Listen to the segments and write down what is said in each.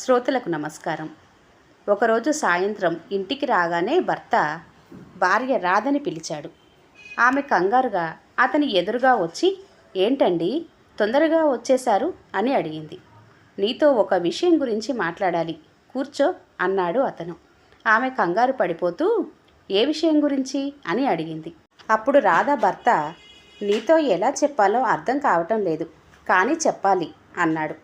శ్రోతలకు నమస్కారం. ఒకరోజు సాయంత్రం ఇంటికి రాగానే భర్త భార్య రాధని పిలిచాడు. ఆమె కంగారుగా అతని ఎదురుగా వచ్చి ఏంటండి తొందరగా వచ్చేశారు? అని అడిగింది. నీతో ఒక విషయం గురించి మాట్లాడాలి. కూర్చో అన్నాడు అతను. ఆమె కంగారు పడిపోతూ ఏ విషయం గురించి? అని అడిగింది. అప్పుడు రాధ భర్త నీతో ఎలా చెప్పాలో అర్థం కావటం లేదు కానీ చెప్పాలి అన్నాడు.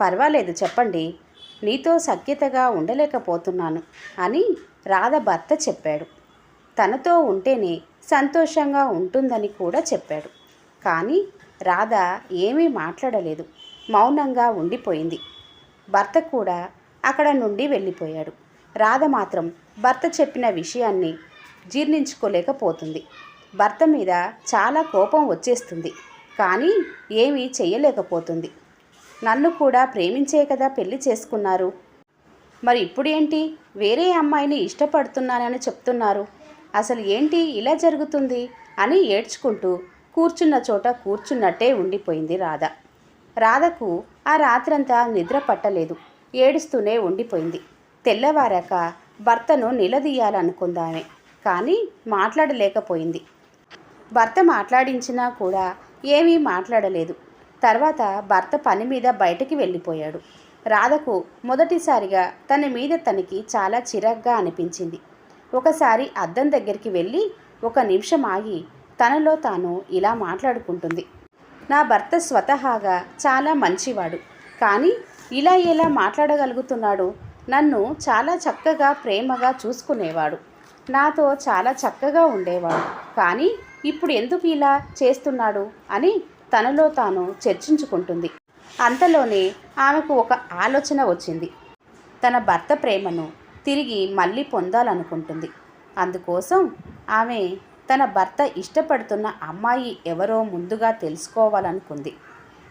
పర్వాలేదు చెప్పండి. నీతో సఖ్యతగా ఉండలేకపోతున్నాను అని రాధ భర్త చెప్పాడు. తనతో ఉంటేనే సంతోషంగా ఉంటుందని కూడా చెప్పాడు. కానీ రాధ ఏమీ మాట్లాడలేదు. మౌనంగా ఉండిపోయింది. భర్త కూడా అక్కడ నుండి వెళ్ళిపోయాడు. రాధ మాత్రం భర్త చెప్పిన విషయాన్ని జీర్ణించుకోలేకపోతుంది. భర్త మీద చాలా కోపం వచ్చేస్తుంది. కానీ ఏమీ చేయలేకపోతుంది. నన్ను కూడా ప్రేమించే కదా పెళ్ళి చేసుకున్నారు. మరి ఇప్పుడేంటి? వేరే అమ్మాయిని ఇష్టపడుతున్నానని చెప్తున్నారు. అసలు ఏంటి ఇలా జరుగుతుంది? అని ఏడ్చుకుంటూ కూర్చున్న చోట కూర్చున్నట్టే ఉండిపోయింది రాధ. రాధకు ఆ రాత్రంతా నిద్ర పట్టలేదు. ఏడుస్తూనే ఉండిపోయింది. తెల్లవారాక భర్తను నిలదీయాలనుకుందామే కానీ మాట్లాడలేకపోయింది. భర్త మాట్లాడించినా కూడా ఏమీ మాట్లాడలేదు. తర్వాత భర్త పని మీద బయటికి వెళ్ళిపోయాడు. రాధకు మొదటిసారిగా తన మీద తనకి చాలా చిరాగ్గా అనిపించింది. ఒకసారి అద్దం దగ్గరికి వెళ్ళి ఒక నిమిషం ఆగి తనలో తాను ఇలా మాట్లాడుకుంటుంది. నా భర్త స్వతహాగా చాలా మంచివాడు. కానీ ఇలా ఎలా మాట్లాడగలుగుతున్నాడు? నన్ను చాలా చక్కగా ప్రేమగా చూసుకునేవాడు. నాతో చాలా చక్కగా ఉండేవాడు. కానీ ఇప్పుడు ఎందుకు ఇలా చేస్తున్నాడు? అని తనలో తాను చర్చించుకుంటుంది. అంతలోనే ఆమెకు ఒక ఆలోచన వచ్చింది. తన భర్త ప్రేమను తిరిగి మళ్ళీ పొందాలనుకుంటుంది. అందుకోసం ఆమె తన భర్త ఇష్టపడుతున్న అమ్మాయి ఎవరో ముందుగా తెలుసుకోవాలనుకుంది.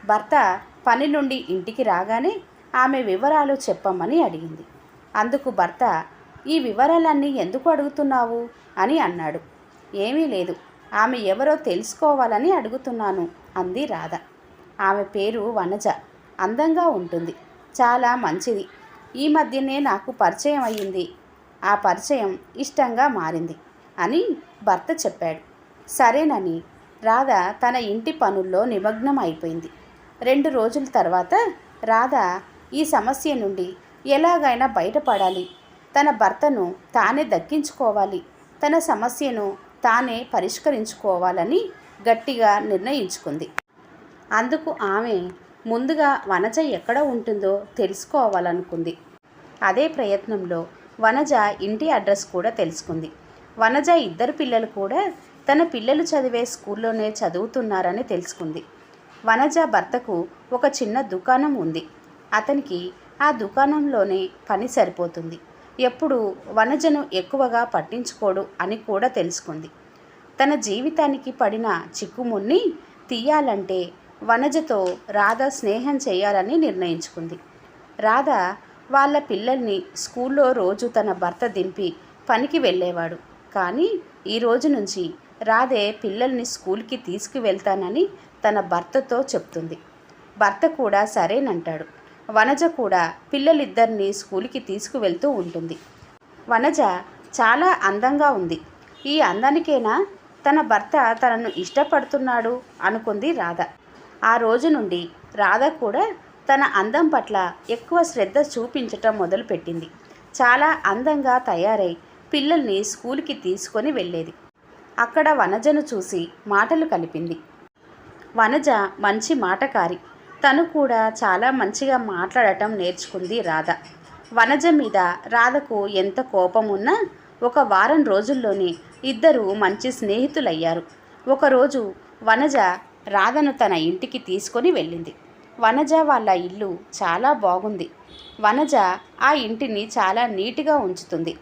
భర్త పని నుండి ఇంటికి రాగానే ఆమె వివరాలు చెప్పమని అడిగింది. అందుకు భర్త ఈ వివరాలన్నీ ఎందుకు అడుగుతున్నావు? అని అన్నాడు. ఏమీ లేదు. ఆమె ఎవరో తెలుసుకోవాలని అడుగుతున్నాను. అంది రాధ. ఆమె పేరు వనజ. అందంగా ఉంటుంది. చాలా మంచిది. ఈ మధ్యనే నాకు పరిచయం అయ్యింది. ఆ పరిచయం ఇష్టంగా మారింది అని భర్త చెప్పాడు. సరేనని. రాధ తన ఇంటి పనుల్లో నిమగ్నం అయిపోయింది. రెండు రోజుల తర్వాత రాధ ఈ సమస్య నుండి ఎలాగైనా బయటపడాలి. తన భర్తను తానే దక్కించుకోవాలి. తన సమస్యను తానే పరిష్కరించుకోవాలని గట్టిగా నిర్ణయించుకుంది. అందుకు ఆమె ముందుగా వనజ ఎక్కడ ఉంటుందో తెలుసుకోవాలనుకుంది. అదే ప్రయత్నంలో వనజ ఇంటి అడ్రస్ కూడా తెలుసుకుంది. వనజ ఇద్దరు పిల్లలు కూడా తన పిల్లలు చదివే స్కూల్లోనే చదువుతున్నారని తెలుసుకుంది. వనజ భర్తకు ఒక చిన్న దుకాణం ఉంది. అతనికి ఆ దుకాణంలోనే పని సరిపోతుంది. ఎప్పుడు వనజను ఎక్కువగా పట్టించుకోడు అని కూడా తెలుసుకుంది. తన జీవితానికి పడిన చిక్కుమున్ని తీయాలంటే వనజతో రాధ స్నేహం చేయాలని నిర్ణయించుకుంది. రాధ వాళ్ళ పిల్లల్ని స్కూల్లో రోజు తన భర్త దింపి పనికి వెళ్ళేవాడు. కానీ ఈ రోజు నుంచి రాధే పిల్లల్ని స్కూల్కి తీసుకువెళ్తానని తన భర్తతో చెప్తుంది. భర్త కూడా సరేనంటాడు. వనజ కూడా పిల్లలిద్దరిని స్కూల్కి తీసుకువెళ్తూ ఉంటుంది. వనజ చాలా అందంగా ఉంది. ఈ అందానికేనా తన భర్త తనను ఇష్టపడుతున్నాడు అనుకుంది రాధ. ఆ రోజు నుండి రాధ కూడా తన అందం పట్ల ఎక్కువ శ్రద్ధ చూపించటం మొదలుపెట్టింది. చాలా అందంగా తయారై పిల్లల్ని స్కూల్కి తీసుకొని వెళ్ళేది. అక్కడ వనజను చూసి మాటలు కలిపింది. వనజ మంచి మాటకారి. తను కూడా చాలా మంచిగా మాట్లాడటం నేర్చుకుంది రాధ. వనజ మీద రాధకు ఎంత కోపం ఉన్నా ఒక వారం రోజుల్లోనే ఇద్దరు మంచి స్నేహితులయ్యారు. ఒకరోజు వనజ రాధను తన ఇంటికి తీసుకొని వెళ్ళింది. వనజ వాళ్ళ ఇల్లు చాలా బాగుంది. వనజ ఆ ఇంటిని చాలా నీట్గా ఉంచుతుంది.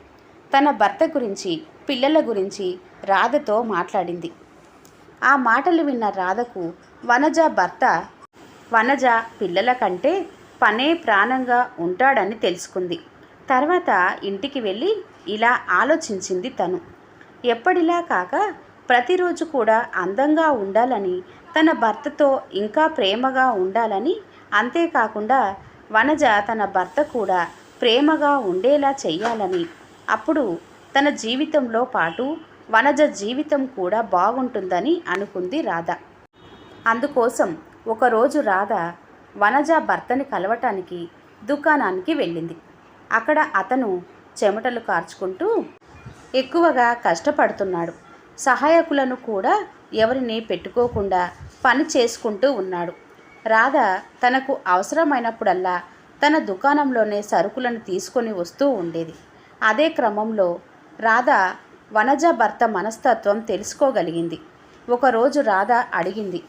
తన భర్త గురించి పిల్లల గురించి రాధతో మాట్లాడింది. ఆ మాటలు విన్న రాధకు వనజ భర్త వనజ పిల్లల కంటే పనే ప్రాణంగా ఉంటాడని తెలుసుకుంది. తర్వాత ఇంటికి వెళ్ళి ఇలా ఆలోచించింది తను. ఎప్పటిలా కాక ప్రతిరోజు కూడా అందంగా ఉండాలని తన భర్తతో ఇంకా ప్రేమగా ఉండాలని అంతేకాకుండా వనజ తన భర్త కూడా ప్రేమగా ఉండేలా చేయాలని అప్పుడు తన జీవితంలో పాటు వనజ జీవితం కూడా బాగుంటుందని అనుకుంది రాధ. అందుకోసం ఒకరోజు రాధ వనజ భర్తని కలవటానికి దుకాణానికి వెళ్ళింది. అక్కడ అతను చెమటలు కార్చుకుంటూ ఎక్కువగా కష్టపడుతున్నాడు. సహాయకులను కూడా ఎవరిని పెట్టుకోకుండా పని చేసుకుంటూ ఉన్నాడు. రాధ తనకు అవసరమైనప్పుడల్లా తన దుకాణంలోనే సరుకులను తీసుకొని వస్తూ ఉండేది. అదే క్రమంలో రాధ వనజ భర్త మనస్తత్వం తెలుసుకోగలిగింది. ఒకరోజు రాధ అడిగింది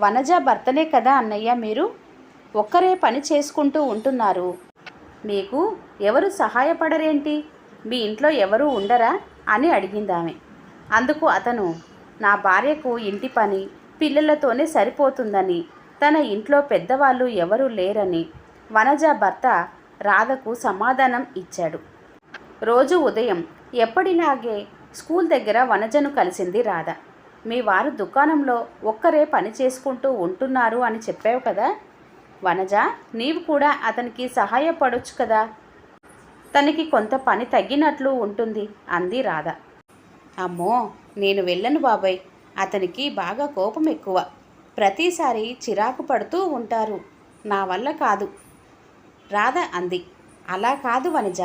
వనజ భర్తనే కదా అన్నయ్య మీరు? ఒక్కరే పని చేసుకుంటూ ఉంటున్నారు. మీకు ఎవరు సహాయపడరేంటి? మీ ఇంట్లో ఎవరు ఉండరా? అని అడిగింది ఆమె అందుకు అతను నా భార్యకు ఇంటి పని పిల్లలతోనే సరిపోతుందని తన ఇంట్లో పెద్దవాళ్ళు ఎవరూ లేరని వనజ భర్త రాధకు సమాధానం ఇచ్చాడు. రోజు ఉదయం ఎప్పటిలాగే స్కూల్ దగ్గర వనజను కలిసింది రాధ. మీ వారు దుకాణంలో ఒక్కరే పని చేసుకుంటూ ఉంటున్నారు అని చెప్పావు కదా? వనజ నీవు కూడా అతనికి సహాయపడొచ్చు కదా. తనకి కొంత పని తగ్గినట్లు ఉంటుంది అంది రాధ. అమ్మో నేను వెళ్ళను బాబాయ్. అతనికి బాగా కోపం ఎక్కువ. ప్రతిసారి చిరాకు పడుతూ ఉంటారు. నా వల్ల కాదు. రాధ అంది. అలా కాదు వనజ.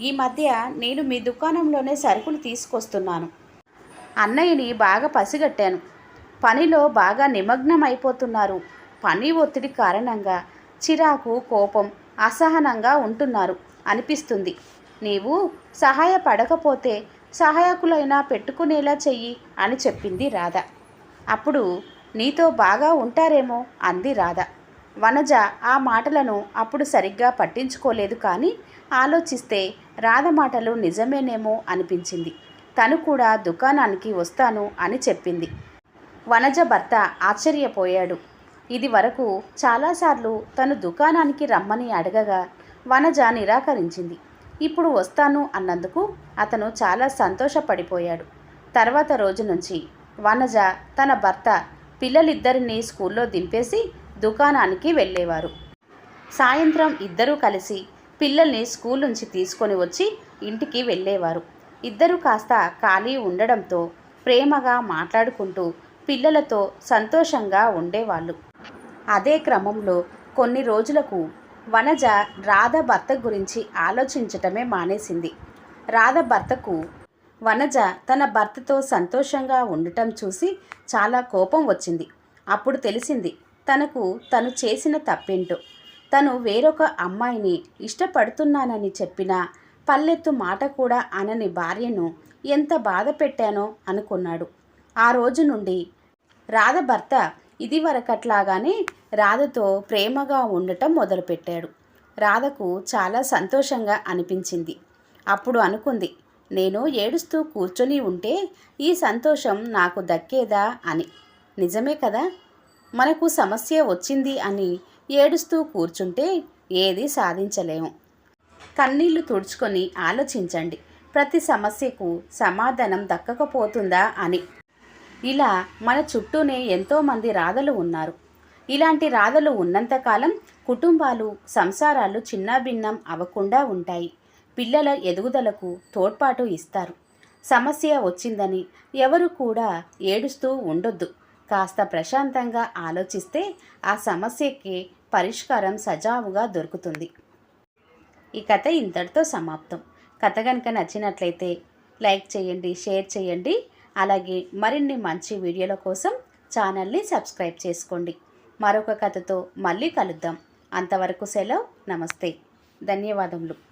ఈ మధ్య నేను మీ దుకాణంలోనే సరుకులు తీసుకొస్తున్నాను. అన్నయ్యని బాగా పసిగట్టాను. పనిలో బాగా నిమగ్నం అయిపోతున్నారు పని ఒత్తిడి కారణంగా చిరాకు కోపం అసహనంగా ఉంటున్నారు అనిపిస్తుంది. నీవు సహాయపడకపోతే సహాయకులైనా పెట్టుకునేలా చెయ్యి అని చెప్పింది రాధ. అప్పుడు నీతో బాగా ఉంటారేమో అంది రాధ. వనజ ఆ మాటలను అప్పుడు సరిగ్గా పట్టించుకోలేదు కానీ ఆలోచిస్తే రాధ మాటలు నిజమేనేమో అనిపించింది. తను కూడా దుకాణానికి వస్తాను అని చెప్పింది. వనజ భర్త ఆశ్చర్యపోయాడు. ఇది వరకు చాలాసార్లు తను దుకాణానికి రమ్మని అడగగా వనజ నిరాకరించింది. ఇప్పుడు వస్తాను అన్నందుకు అతను చాలా సంతోషపడిపోయాడు. తర్వాత రోజు నుంచి వనజ తన భర్త పిల్లలిద్దరినీ స్కూల్లో దింపేసి దుకాణానికి వెళ్ళేవారు. సాయంత్రం ఇద్దరూ కలిసి పిల్లల్ని స్కూల్ నుంచి తీసుకొని వచ్చి ఇంటికి వెళ్ళేవారు. ఇద్దరు కాస్త ఖాళీ ఉండడంతో ప్రేమగా మాట్లాడుకుంటూ పిల్లలతో సంతోషంగా ఉండేవాళ్ళు. అదే క్రమంలో కొన్ని రోజులకు వనజ రాధ భర్త గురించి ఆలోచించటమే మానేసింది. రాధ భర్తకు వనజ తన భర్తతో సంతోషంగా ఉండటం చూసి చాలా కోపం వచ్చింది. అప్పుడు తెలిసింది తనకు తను చేసిన తప్పేంటో. తను వేరొక అమ్మాయిని ఇష్టపడుతున్నానని చెప్పిన పల్లెత్తు మాట కూడా అనని భార్యను ఎంత బాధ పెట్టానో అనుకున్నాడు. ఆ రోజు నుండి రాధ భర్త ఇదివరకట్లాగానే రాధతో ప్రేమగా ఉండటం మొదలుపెట్టాడు. రాధకు చాలా సంతోషంగా అనిపించింది. అప్పుడు అనుకుంది నేను ఏడుస్తూ కూర్చొని ఉంటే ఈ సంతోషం నాకు దక్కేదా అని. నిజమే కదా? మనకు సమస్య వచ్చింది అని ఏడుస్తూ కూర్చుంటే ఏది సాధించలేము కన్నీళ్ళు తుడుచుకొని ఆలోచించండి ప్రతి సమస్యకు సమాధానం దక్కకపోతుందా అని. ఇలా మన చుట్టూనే ఎంతోమంది రాధలు ఉన్నారు. ఇలాంటి రాధలు ఉన్నంతకాలం కుటుంబాలు సంసారాలు చిన్నాభిన్నం అవ్వకుండా ఉంటాయి. పిల్లల ఎదుగుదలకు తోడ్పాటు ఇస్తారు. సమస్య వచ్చిందని ఎవరు కూడా ఏడుస్తూ ఉండొద్దు. కాస్త ప్రశాంతంగా ఆలోచిస్తే ఆ సమస్యకి పరిష్కారం సజావుగా దొరుకుతుంది. ఈ కథ ఇంతటితో సమాప్తం. కథ కనుక నచ్చినట్లయితే లైక్ చేయండి షేర్ చేయండి. అలాగే మరిన్ని మంచి వీడియోల కోసం ఛానల్ని సబ్స్క్రైబ్ చేసుకోండి. మరొక కథతో మళ్ళీ కలుద్దాం. అంతవరకు సెలవు. నమస్తే. ధన్యవాదములు.